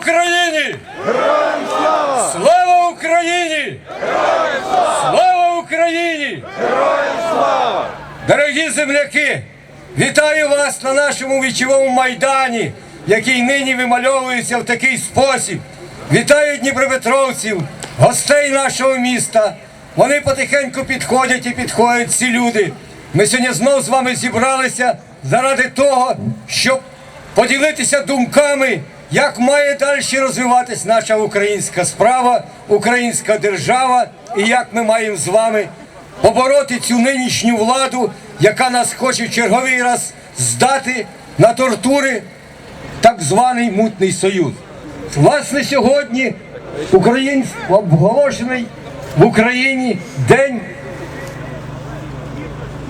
Україні! Героям слава! Слава Україні! Героям слава! Слава Україні! Героям слава! Дорогі земляки! Вітаю вас на нашому вічовому майдані, який нині вимальовується в такий спосіб. Вітаю Дніпропетровців, гостей нашого міста. Вони потихеньку підходять і підходять ці люди. Ми сьогодні знову з вами зібралися заради того, щоб поділитися думками як має далі розвиватись наша українська справа, українська держава, і як ми маємо з вами побороти цю нинішню владу, яка нас хоче черговий раз здати на тортури, так званий мутний союз. Власне, сьогодні Україн обголошений в Україні День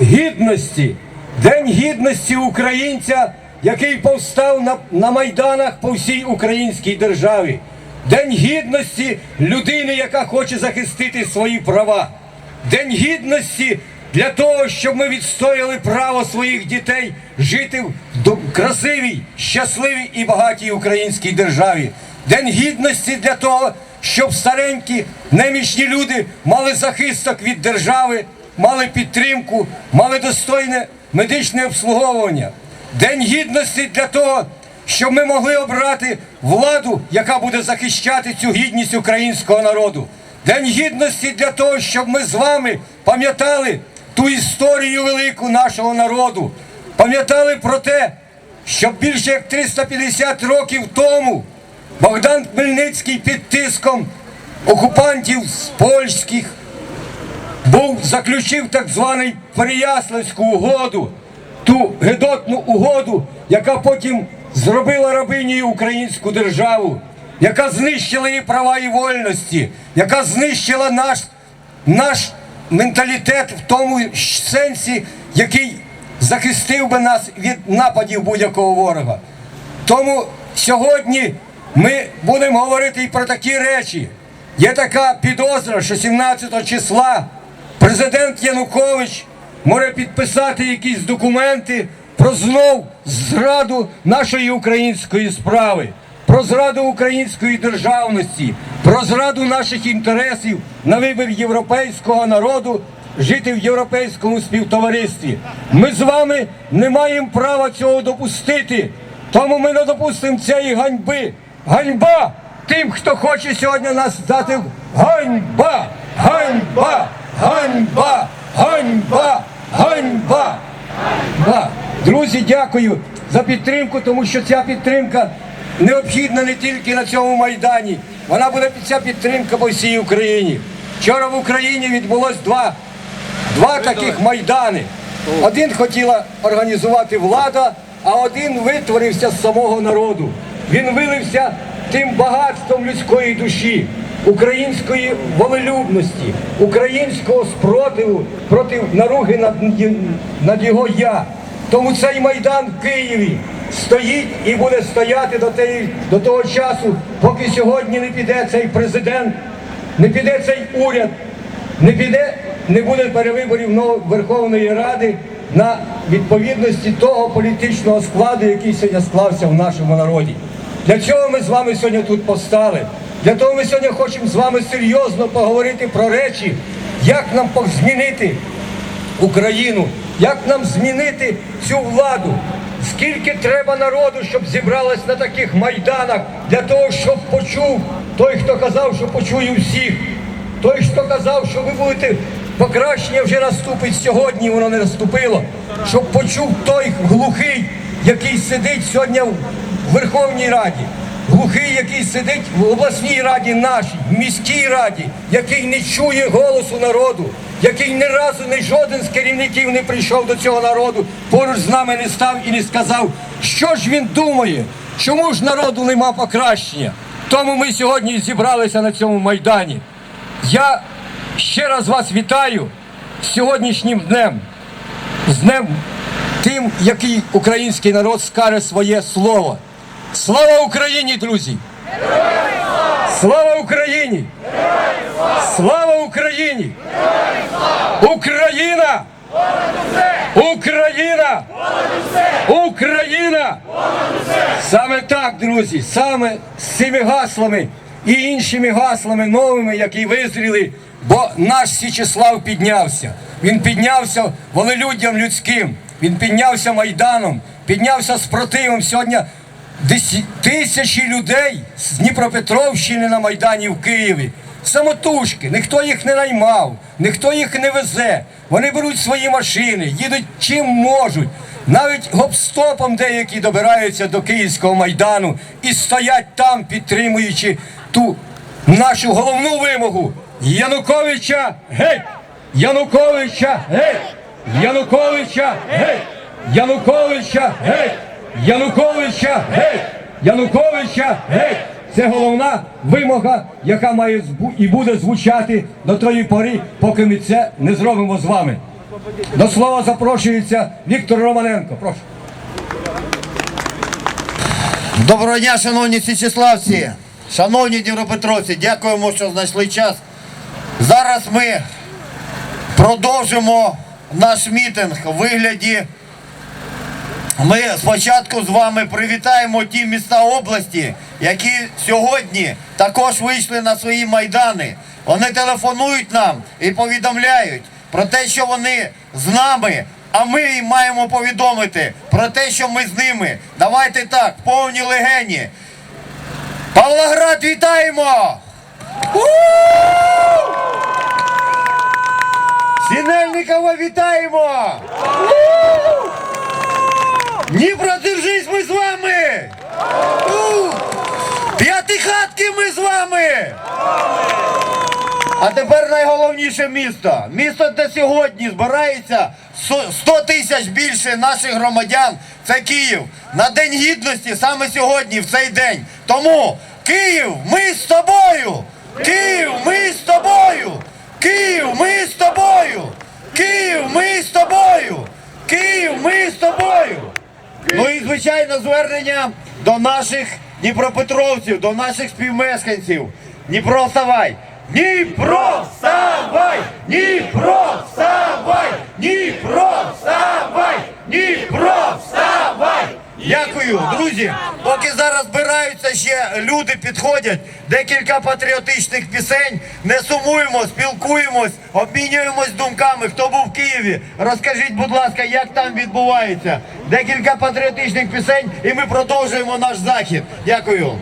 гідності, День гідності українця, який повстав на, на майданах по всій українській державі. День гідності людини, яка хоче захистити свої права. День гідності для того, щоб ми відстояли право своїх дітей жити в красивій, щасливій і багатій українській державі. День гідності для того, щоб старенькі, немічні люди мали захисток від держави, мали підтримку, мали достойне медичне обслуговування. День гідності для того, щоб ми могли обрати владу, яка буде захищати цю гідність українського народу. День гідності для того, щоб ми з вами пам'ятали ту історію велику нашого народу, пам'ятали про те, що більше як 350 років тому Богдан Хмельницький під тиском окупантів з польських був заключив так званий Переяславську угоду, ту гедотну угоду, яка потім зробила рабинію українську державу, яка знищила її права і вольності, яка знищила наш, наш менталітет в тому сенсі, який захистив би нас від нападів будь-якого ворога. Тому сьогодні ми будемо говорити і про такі речі. Є така підозра, що 17 числа президент Янукович може підписати якісь документи про знов зраду нашої української справи, про зраду української державності, про зраду наших інтересів на вибір європейського народу жити в європейському співтоваристві. Ми з вами не маємо права цього допустити. Тому ми не допустимо цієї ганьби. Ганьба тим, хто хоче сьогодні нас дати. Ганьба! Ганьба! Ганьба! Ганьба! Ганьба! Да. Друзі, дякую за підтримку, тому що ця підтримка необхідна не тільки на цьому майдані. Вона буде ця підтримка по всій Україні. Вчора в Україні відбулось два Два таких майдани. Один хотіла організувати влада, а один витворився з самого народу. Він вилився тим багатством людської душі, української волелюбності, українського спротиву проти наруги над, над його я. Тому цей майдан в Києві стоїть і буде стояти до, теї, до того часу, поки сьогодні не піде цей президент, не піде цей уряд, не піде, не буде перевиборів Верховної Ради на відповідності того політичного складу, який сьогодні склався в нашому народі. Для чого ми з вами сьогодні тут постали? Для того ми сьогодні хочемо з вами серйозно поговорити про речі, як нам змінити Україну, як нам змінити цю владу. Скільки треба народу, щоб зібралось на таких майданах для того, щоб почув той, хто казав, що почую всіх. Той, хто казав, що ви будете покращення вже наступить сьогодні, воно не наступило. Щоб почув той глухий, який сидить сьогодні в Верховній Раді. Глухий, який сидить в обласній раді нашій, в міській раді, який не чує голосу народу, який ні разу не жоден з керівників не прийшов до цього народу, поруч з нами не став і не сказав, що ж він думає, чому ж народу нема покращення. Тому ми сьогодні зібралися на цьому майдані. Я ще раз вас вітаю сьогоднішнім днем, з днем тим, який український народ скаже своє слово. Слава Україні, друзі! Слава Україні! Слава Україні! Україна! Україна! Україна! Саме так, друзі, саме з цими гаслами і іншими гаслами новими, які визріли бо наш Січеслав піднявся. Він піднявся волелюддям людським, він піднявся Майданом, піднявся спротивом. Сьогодні тисячі людей з Дніпропетровщини на Майдані в Києві. Самотужки, ніхто їх не наймав, ніхто їх не везе. Вони беруть свої машини, їдуть чим можуть. Навіть гоп-стопом деякі добираються до Київського майдану і стоять там, підтримуючи ту нашу головну вимогу Януковича геть! Януковича геть! Януковича геть! Януковича геть! Януковича геть! Януковича геть! Це головна вимога, яка має і буде звучати до тої пори, поки ми це не зробимо з вами. До слова запрошується Віктор Романенко. Прошу. Доброго дня, шановні січеславці, шановні Дніпропетровці, дякуємо, що знайшли час. Зараз ми продовжимо наш мітинг у вигляді. Ми спочатку з вами привітаємо ті міста області, які сьогодні також вийшли на свої майдани. Вони телефонують нам і повідомляють про те, що вони з нами, а ми їм маємо повідомити про те, що ми з ними. Давайте так, повні легені. Павлоград, вітаємо! Сінельникова вітаємо! Дніпро, держись, ми з вами! П'ятихатки ми з вами! А тепер найголовніше місто. Місто, де сьогодні збирається 100 тисяч більше наших громадян. Це Київ. На День Гідності саме сьогодні, в цей день. Тому Київ, ми з тобою! Київ, ми з тобою! Київ, ми з тобою! Київ, ми з тобою! Київ, ми з тобою! Ну і звичайно звернення до наших дніпропетровців, до наших співмешканців. Дніпро вставай! Дніпро вставай! Дніпро вставай! Дніпро вставай! Дніпро вставай! Дякую, друзі. Поки зараз збираються ще люди підходять, декілька патріотичних пісень. Не сумуємо, спілкуємось, обмінюємось думками. Хто був в Києві? Розкажіть, будь ласка, як там відбувається. Декілька патріотичних пісень, і ми продовжуємо наш захід. Дякую.